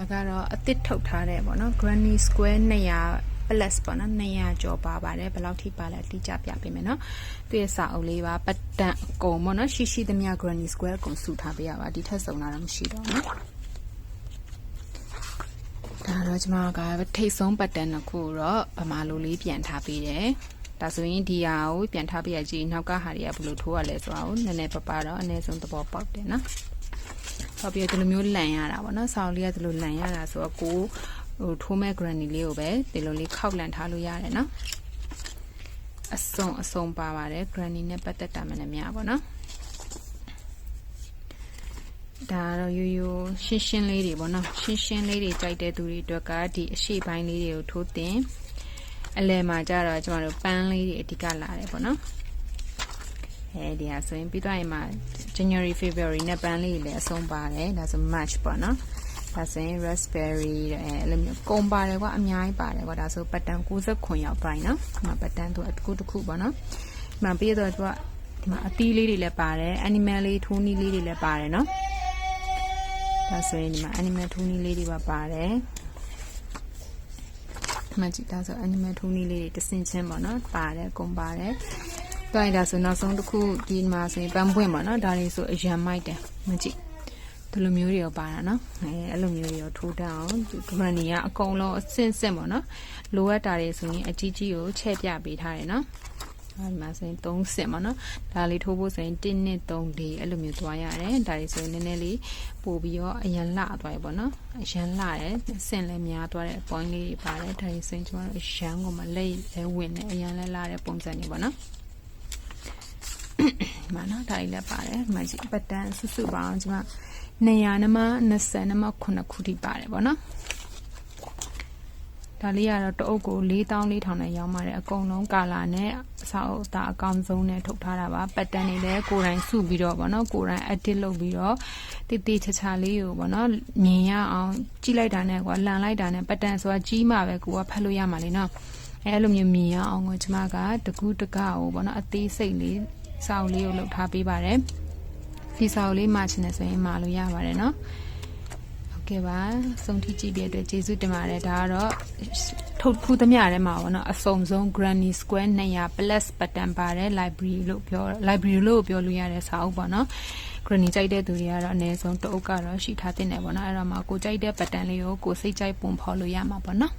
ဒါကတော့အသစ်ထုတ်ထားတဲ့ပေါ့နော် Granny Square 200 plus ပေါ့နော်200ကျော်ပါပါတယ်ဘယ်လောက်ထိပါလဲအတိအကျပြပေးမယ်နော်သူရဲ့စာအုပ်လေးပါပတ်တန်အကုန်ပေါ့နော်ရှိရှိသမျှ Granny Square အကုန်စုထားပေးရပါဒီထက်စုံတာတော့မရှိတော့ဘူးနော်ဒါတော့ကျွန်မကထိတ်ဆုံးပတ်တန်တစ်ခုတော့ဗမာလိုလေးပြန်ထားပေးတယ်ဒါဆိုရင်ဒီဟာကိုပြန်ထားပေးရကြည့်နောက်ကဟာတွေကဘယ်လိုထိုးရလဲဆိုတာကိုနည်းနည်းပပတော့အနည်းဆုံးသဘောပေါက်တယ်နော် ဟောပြီးတော့ဒီလိုမျိုးလန်ရတာပေါ့နော်ဆောင်းလေးကဒီလိုလန်ရတာဆိုတော့ကိုဟိုထိုးမဲ့ granny လေးကိုပဲဒီလိုလေးခောက်လန်ထားလို့ရတယ်နော်အစုံအစုံပါပါတယ် granny နဲ့ပတ်သက်တာမှလည်းများပေါ့နော်ဒါတော့ရိုးရိုးရှင်းရှင်းလေးတွေပေါ့နော်ရှင်းရှင်းလေးတွေကြိုက်တဲ့သူတွေအတွက်ကဒီအရှိပိုင်းလေးတွေကိုထိုးတင်အလယ်မှာကျတော့ကျမတို့ပန်းလေးတွေအဓိကလာတယ်ပေါ့နော် အဲဒီဟာဆိုရင်ပြီးတော့ရင်မှာ January February နဲ့ပန်းလေးတွေလည်းအဆုံးပါတယ်ဒါဆို March ပေါ့နော်ဒါဆိုရင် raspberry အဲအဲ့လိုမျိုးကုံပါတယ်ကွာအများကြီးပါတယ်ကွာဒါဆိုပတ်တန်69ရောက်ပိုင်းနော်ဒီမှာပတ်တန်သူအတစ်ခုတစ်ခုပေါ့နော်ဒီမှာပြီးတော့သူကဒီမှာအသီးလေးတွေလည်းပါတယ် animal လေးထိုးနီးလေးတွေလည်းပါတယ်နော်ဒါဆိုရင်ဒီမှာ animal ထိုးနီးလေးတွေပါပါတယ်မကြည့်ဒါဆို animal ထိုးနီးလေးတွေတဆင်ချင်းပေါ့နော်ပါတယ်ကုံပါတယ် တွိုင်းဒါဆိုနောက်ဆုံးတစ်ခုဒီမှာဆိုရင်ပန်းပွင့်ပေါ့နော်ဒါတွေဆိုအရန်မိုက်တယ်မကြည့်ဒီလိုမျိုးတွေရောပါတာနော်အဲအဲ့လိုမျိုးတွေရောထိုးတတ်အောင်ဒီဂရန်နီကအကုန်လုံးအစင်စင်ပေါ့နော်လိုအပ်တာတွေဆိုရင်အကြီးကြီးကိုချဲ့ပြပေးထားတယ်နော်အဲဒီမှာဆိုရင်3စင်ပေါ့နော်ဒါလေးထိုးဖို့ဆိုရင်1နှစ်3 4အဲ့လိုမျိုးသွားရတယ်ဒါတွေဆိုရင်နည်းနည်းလေးပို့ပြီးတော့အရန်လှသွားပြီပေါ့နော်အရန်လှတယ်စင်လည်းများသွားတဲ့အပွိုင်းလေးတွေပါတယ်ဒါတွေဆိုရင်ကျွန်တော်တို့အရန်ကိုမလက်လဲဝင်တယ်အရန်လဲလှတဲ့ပုံစံတွေပေါ့နော် မနော်ဒါလေးလည်းပါတယ်ဒီမှာကြည့်ပတ်တန်စုစုပေါင်းကျွန်မ200နမ20နမ9ခုထိပါတယ်ဗောနော်ဒါလေးကတော့တအုပ်ကို4400နဲ့ရောင်းပါတယ်အကုန်လုံးကာလာနဲ့အစာအုပ်အသားအကောင်ဆုံးနဲ့ထုတ်ထားတာပါပတ်တန်တွေလည်းကိုယ်တိုင်စုပြီးတော့ဗောနော်ကိုယ်တိုင် edit လုပ်ပြီးတော့တိတိချာချာလေးကိုဗောနော်မြင်ရအောင်ကြည့်လိုက်တာနဲ့ကွာလန်လိုက်တာနဲ့ပတ်တန်ဆိုတာကြီးမှပဲကိုကဖတ်လို့ရမှာလေနော်အဲလိုမျိုးမြင်ရအောင်ကိုကျမကတကူးတကကိုဗောနော်အသေးစိတ်လေး စောက်လေးကိုလှုပ်ထားပေးပါတယ်ဒီစာအုပ်လေးမှာချင်တယ်ဆိုရင်မှာလို့ရပါတယ်เนาะဟုတ်ကဲ့ပါစုံထိကြည့်ပြတဲ့အတွက်ကျေးဇူးတင်ပါတယ်ဒါကတော့ထုတ်ထူးသမျှထဲမှာပေါ့နော်အစုံဆုံး Granny Square 200 plus button ပါတယ် library လို့ပြော library လို့ပြောလို့ရတဲ့စာအုပ်ပေါ့နော် Granny ကြိုက်တဲ့သူတွေကတော့အနည်းဆုံးတအုပ်ကတော့ရှိထားတဲ့နေပေါ့နော်အဲ့တော့မှကိုကြိုက်တဲ့ button လေးကိုကိုစိတ်ကြိုက်ပုံဖော်လို့ရမှာပေါ့နော်